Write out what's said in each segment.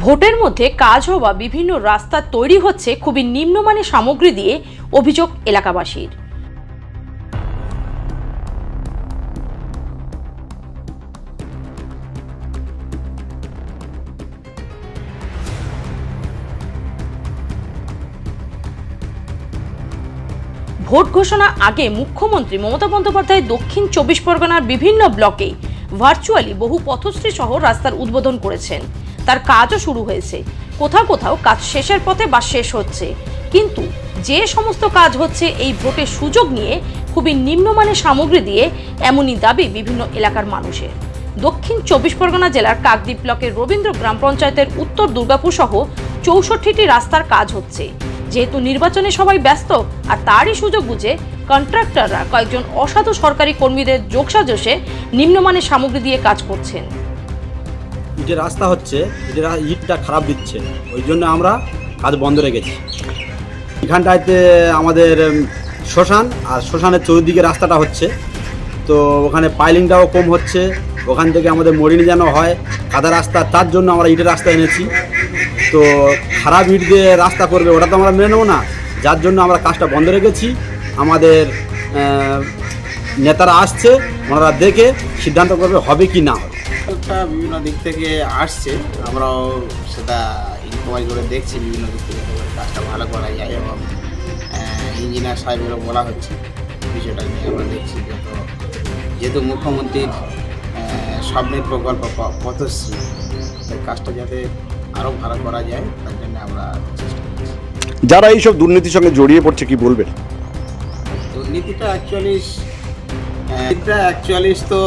ভোটের মধ্যে কাজ হওয়া বিভিন্ন রাস্তা তৈরি হচ্ছে খুবই নিম্নমানের সামগ্রী দিয়ে অভিযোগ এলাকাবাসীর। ভোট ঘোষণা আগে মুখ্যমন্ত্রী মমতা বন্দ্যোপাধ্যায় দক্ষিণ চব্বিশ পরগনার বিভিন্ন ব্লকে ভার্চুয়ালি বহু পথশ্রী সহ রাস্তার উদ্বোধন করেছেন। তার কাজও শুরু হয়েছে। কোথাও কোথাও কাজ শেষের পথে বা শেষ হচ্ছে। কিন্তু যে সমস্ত কাজ হচ্ছে, এই ভোটের সুযোগ নিয়ে খুবই নিম্নমানের সামগ্রী দিয়ে এমনই দাবি বিভিন্ন এলাকার মানুষের। দক্ষিণ চব্বিশ পরগনা জেলার কাকদ্বীপ ব্লকের রবীন্দ্র গ্রাম পঞ্চায়েতের উত্তর দুর্গাপুর সহ চৌষট্টিটি রাস্তার কাজ হচ্ছে। যেহেতু নির্বাচনে সবাই ব্যস্ত, আর তারই সুযোগ বুঝে কন্ট্রাক্টররা কয়েকজন অসাধু সরকারি কর্মীদের যোগসাজশে নিম্নমানের সামগ্রী দিয়ে কাজ করছেন। যে রাস্তা হচ্ছে এটা ইটটা খারাপ দিচ্ছে, ওই জন্য আমরা কাজ বন্ধ রেখেছি এখানটাতে আমাদের শ্মশান, আর শ্মশানের চতুর্দিকে রাস্তাটা হচ্ছে। তো ওখানে পাইলিংটাও কম হচ্ছে, ওখান থেকে আমাদের মরিনি যেন হয়, কাদা রাস্তা, তার জন্য আমরা ইটের রাস্তা এনেছি। তো খারাপ ইট দিয়ে রাস্তা করবে, ওটা তো আমরা মেনে নেব না। যার জন্য আমরা কাজটা বন্ধ রেখেছি আমাদের নেতারা আসছে, ওনারা দেখে সিদ্ধান্ত করবে হবে কি না। হবে একটা বিভিন্ন দিক থেকে আসছে। আমরাও সেটা ইনকোয়ারি করে দেখছি বিভিন্ন দিক থেকে কাজটা ভালো করা যায় এবং ইঞ্জিনিয়ার সাহেবেরও বলা হচ্ছে। বিষয়টা নিয়ে আমরা দেখছি যত যেহেতু মুখ্যমন্ত্রীর স্বপ্নের প্রকল্প পথশ্রী কাজটা যাতে আরও ভালো করা যায় তার জন্য আমরা চেষ্টা করছি। যারা এইসব দুর্নীতির সঙ্গে জড়িয়ে পড়ছে কি বলবেন? দুর্নীতিটা অ্যাকচুয়ালি এটা অ্যাকচুয়ালি তো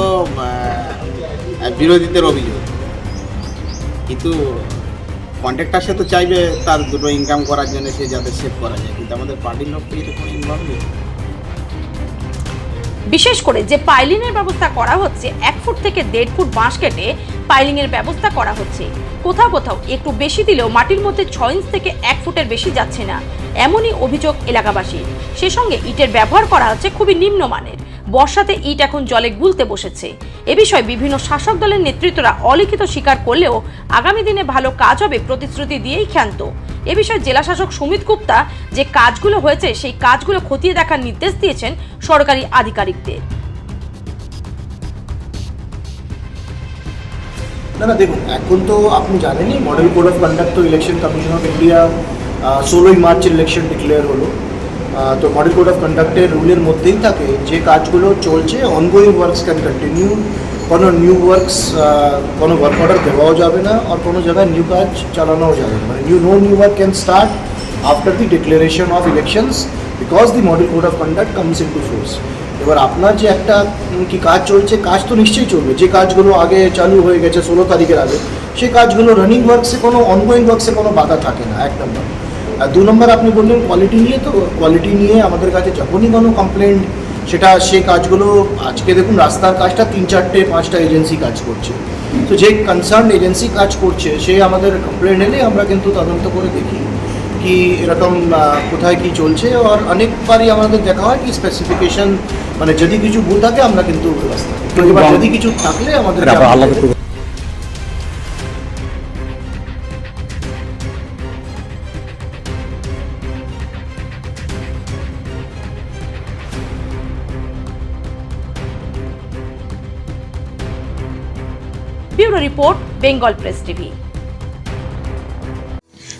বিরোধীদের অভিযোগ। কিন্তু কন্ট্রাক্টার সে তো চাইবে তার দুটো ইনকাম করার জন্য সে যাতে সেভ করা যায়। কিন্তু আমাদের পার্টির লোক তো কোনো ইনভলভ নেই। বিশেষ করে যে পাইলিংয়ের ব্যবস্থা করা হচ্ছে, এক ফুট থেকে দেড় ফুট বাঁশ কেটে পাইলিংয়ের ব্যবস্থা করা হচ্ছে। কোথাও কোথাও একটু বেশি দিলেও মাটির মধ্যে ছয় ইঞ্চ থেকে এক ফুটের বেশি যাচ্ছে না। এমনই অভিযোগ এলাকাবাসীর। সে সঙ্গে ইটের ব্যবহার করা হচ্ছে খুবই নিম্নমানের। বর্ষাতে ইট এখন জলে গুলতে বসেছে। এ বিষয়ে বিভিন্ন শাসক দলের নেতৃত্বরা অলিখিত স্বীকার করলেও আগামী দিনে ভালো কাজ হবে প্রতিশ্রুতি দিয়েই ক্ষান্ত। এ বিষয়ে জেলা শাসক সুমিত গুপ্তা যে কাজগুলো হয়েছে, সেই কাজগুলো খতিয়ে দেখার নির্দেশ দিয়েছেন সরকারি আধিকারিকদের। না না, দেখুন, এখন তো আপনি জানেনই মডেল কোড অফ কন্ডাক্ট তো ইলেকশন কমিশন অফ ইন্ডিয়া ষোলোই মার্চের ইলেকশন ডিক্লেয়ার হলো। তো মডেল কোড অফ কন্ডাক্টের রুলের মধ্যেই থাকে যে কাজগুলো চলছে অনগোয়িং ওয়ার্কস ক্যান কন্টিনিউ কোনো নিউ ওয়ার্কস কোনো ওয়ার্ক অর্ডার দেওয়াও যাবে না, আর কোনো জায়গায় নিউ কাজ চালানোও যাবে না। মানে new no new work can start after the declaration of elections because the model code of conduct comes into force এবার আপনার যে একটা কি কাজ চলছে, কাজ তো নিশ্চয়ই চলবে। যে কাজগুলো আগে চালু হয়ে গেছে ষোলো তারিখের আগে, সেই কাজগুলো রানিং ওয়ার্কসে কোনো অনগোয়িং ওয়ার্কসে কোনো বাধা থাকে না, এক নম্বর আর দু নম্বর আপনি বললেন কোয়ালিটি নিয়ে, তো কোয়ালিটি নিয়ে আমাদের কাছে যখনই কোনো কমপ্লেন্ট সেটা, সেই কাজগুলো, আজকে দেখুন রাস্তার কাজটা তিন চারটে, পাঁচটা এজেন্সি কাজ করছে। তো যে কনসার্ন এজেন্সি কাজ করছে, সে আমাদের কমপ্লেন্ট এলে আমরা কিন্তু তদন্ত করে দেখি। কি এরকম আহ, কোথায় কি চলছে আর অনেকবারই আমাদের দেখা হয় কি স্পেসিফিকেশন মানে যদি কিছু ভুল থাকে আমরা কিন্তু ব্যবস্থা করি। তো এবার যদি কিছু থাকলে আমাদের bureau report Bengal press TV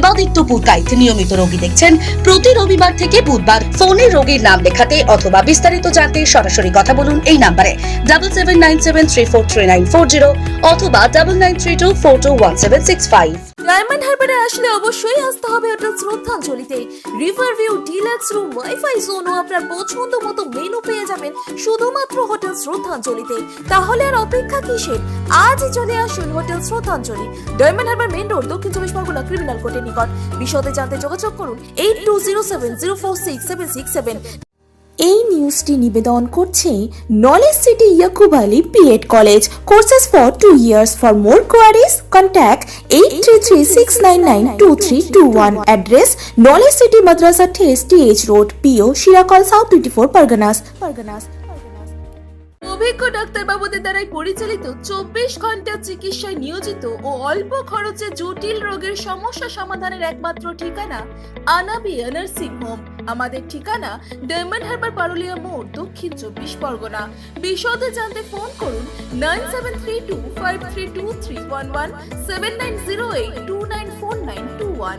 Debaditya Purkait নিয়মিত রোগী দেখছেন। প্রতি রবিবার থেকে বুধবার ফোনে রোগীর নাম লেখাতে অথবা বিস্তারিত জানতে সরাসরি কথা বলুন এই নাম্বারে। Double seven nine seven three four three nine four zero অথবা double nine three two four two one seven six five Diamond হারবারে আসলে অবশ্যই আসতে হবে hotel শ্রদ্ধাঞ্জলিতে। River view deluxe room wifi zone ও আপনার পছন্দ মতো মেনু পেয়ে যাবেন শুধুমাত্র হোটেল শ্রদ্ধাঞ্জলিতে। তাহলে আর অপেক্ষা কিসের? আজই চলে আসুন হোটেল শ্রদ্ধাঞ্জলি, ডায়মন্ড হারবার মেন রোড, দক্ষিণ চব্বিশ পরগনা ক্রিমিনাল কোর্টের নিকট। বিশদে জানতে যোগাযোগ করুন eight two zero seven zero four six seven six seven এই নিউজটি নিবেদন করছে knowledge city Yakub Ali BEd college courses for two years for more queries contact eight three three six nine nine two three two one address knowledge city মাদ্রাসা ঠেস TH road PO Shirakol south twenty four Parganas Parganas অভিজ্ঞ ডাক্তারবাবুদের দ্বারাই পরিচালিত চব্বিশ ঘণ্টা চিকিৎসায় নিয়োজিত ও অল্প খরচে জটিল রোগের সমস্যা সমাধানের একমাত্র ঠিকানা আনাবিয়া নার্সিং হোম। আমাদের ঠিকানা ডায়মন্ড হারবার পারুলিয়া মোড় দক্ষিণ চব্বিশ পরগনা। বিশদে জানতে ফোন করুন nine seven three two five three two three one one seven nine zero eight two nine four nine two one